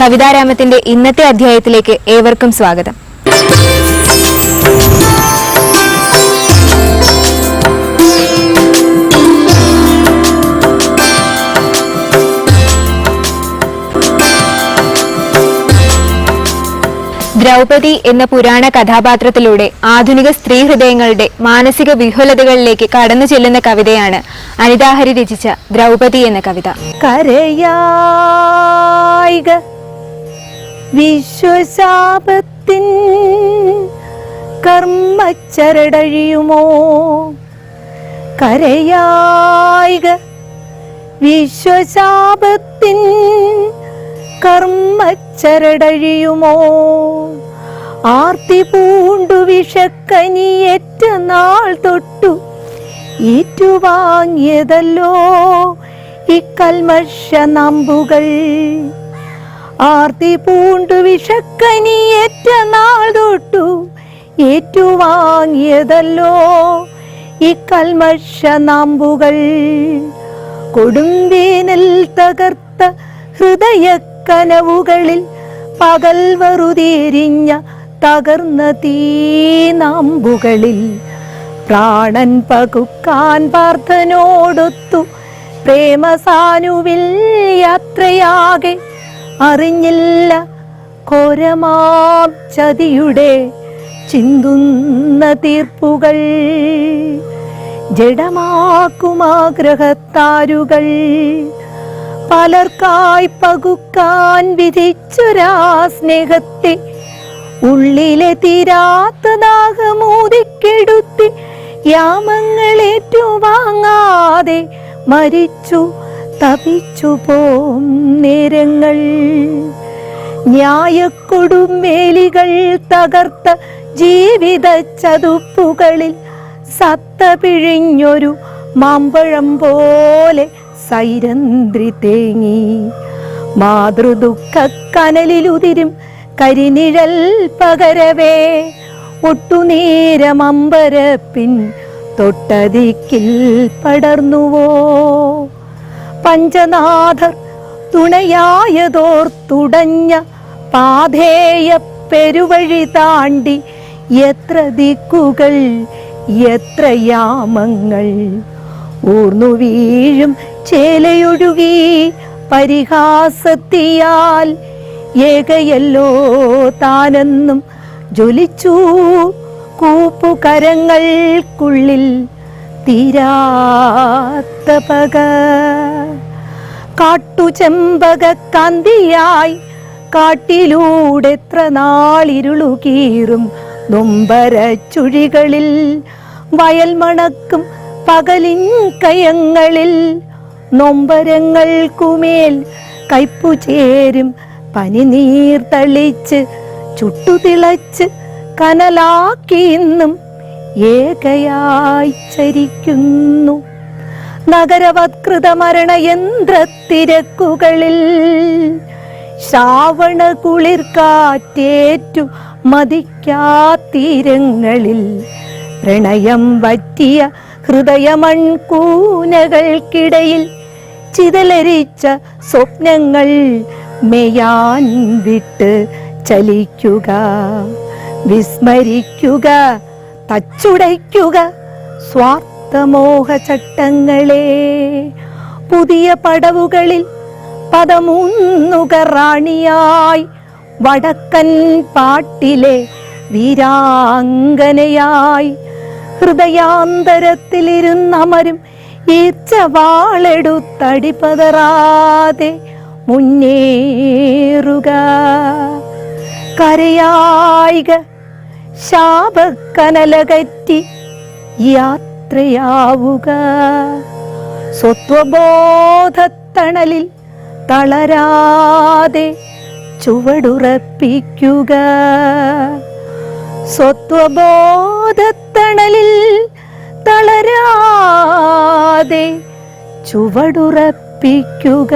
കവിതാരാമത്തിന്റെ ഇന്നത്തെ അധ്യായത്തിലേക്ക് ഏവർക്കും സ്വാഗതം. ദ്രൗപദി എന്ന പുരാണ കഥാപാത്രത്തിലൂടെ ആധുനിക സ്ത്രീ ഹൃദയങ്ങളുടെ മാനസിക വിഹുലതകളിലേക്ക് കടന്നു ചെല്ലുന്ന കവിതയാണ് അനിതാഹരി രചിച്ച ദ്രൗപദി എന്ന കവിത. കരയായിക വിശ്വശാപത്തിൻ കർമ്മച്ചരടഴിയുമോ? കരയായിക വിശ്വശാപത്തിൻ കർമ്മച്ചരടഴിയുമോ? ആർത്തി പൂണ്ടു വിഷക്കനിയേറ്റ നാൾ തൊട്ടു ഏറ്റുവാങ്ങിയതല്ലോ ഇക്കൽമഷ നമ്പുകൾ. ആർത്തി പൂണ്ടു വിഷക്കനിയേറ്റ നാൾ തൊട്ടു ഏറ്റുവാങ്ങിയതല്ലോ. ഈ കൽമഷ നാമ്പുകൾ കൊടുമ്പേനൽ തകർത്ത ഹൃദയക്കനവുകളിൽ പകൽ വറുതേരിഞ്ഞ തകർന്ന തീനാമ്പുകളിൽ പ്രാണൻ പകുക്കാൻ പാർത്ഥനോടൊത്തു പ്രേമസാനുവിൽ യാത്രയാകെ അറിഞ്ഞില്ല ഘോരമാം ചതിയുടെ ചിന്തുന്ന തീർപ്പുകൾ. ജഡമാക്കുമാഗ്രഹത്താരുകൾ പലർക്കായി പകുക്കാൻ വിധിച്ചൊരാ സ്നേഹത്തെ ഉള്ളിലെ തീരാത്ത ദാഹമൂതിക്കെടുത്തി യാമങ്ങളേറ്റു വാങ്ങാതെ മരിച്ചു തപിച്ചു പോം നേരങ്ങൾ ന്യായക്കൊടുമേലികൾ തകർത്ത ജീവിത ചതുപ്പുകളിൽ സത്ത പിഴിഞ്ഞൊരു മാമ്പഴം പോലെ സൈരന്ത്രി തേങ്ങി. മാതൃദുഃഖ കനലിലുതിരും കരിനിഴൽ പകരവേ. ഒട്ടുനേരമമ്പരപ്പിൻ തൊട്ടതിക്കിൽ പടർന്നുവോ. പഞ്ചനാഥർ തുണയായതോർത്തുടഞ്ഞ പാധേയ പെരുവഴി താണ്ടി എത്ര ദിക്കുകൾ എത്ര യാമങ്ങൾ. ഊർന്നു വീഴും ചേലയൊഴുകി പരിഹാസത്തിയാൽ ഏകയല്ലോ താനെന്നും ജ്വലിച്ചു കൂപ്പുകരങ്ങൾക്കുള്ളിൽ തീരാത്ത പക കാട്ടുചെമ്പക കാന്തിയായി കാട്ടിലൂടെ എത്ര നാളിരുളുകീറും. നൊമ്പര ചുഴികളിൽ വയൽ മണക്കും പകലിൻ കയങ്ങളിൽ നൊമ്പരങ്ങൾക്കുമേൽ കയ്പു ചേരും പനിനീർ തളിച്ച് ചുട്ടുതിളച്ച് കനലാക്കി ഇന്നും ഏകയായി ചരിക്കുന്നു. നഗരവത്കൃത മരണയന്ത്രത്തിരക്കുകളിൽ ശ്രാവണ കുളിർക്കാറ്റേറ്റു മതിക്കാത്തീരങ്ങളിൽ പ്രണയം വറ്റിയ ഹൃദയമൺകൂനകൾക്കിടയിൽ ചിതലരിച്ച സ്വപ്നങ്ങൾ മെയാൻ വിട്ട് ചലിക്കുക വിസ്മരിക്കുക തച്ചുടയ്ക്കുക. സ്വാർത്ഥമോഹ ചട്ടങ്ങളെ പുതിയ പടവുകളിൽ പദമൂന്നുകറാണിയായി വടക്കൻ പാട്ടിലെ വീരാങ്കനയായി ഹൃദയാന്തരത്തിലിരുന്നമരും ഈർച്ചവാളെടുത്തടി പതറാതെ മുന്നേറുക. കരയായിക ശാപക്കനലകറ്റി യാത്രയാവുക. സ്വത്വബോധത്തണലിൽ തളരാതെ ചുവടുറപ്പിക്കുക. സ്വത്വബോധത്തണലിൽ തളരാതെ ചുവടുറപ്പിക്കുക.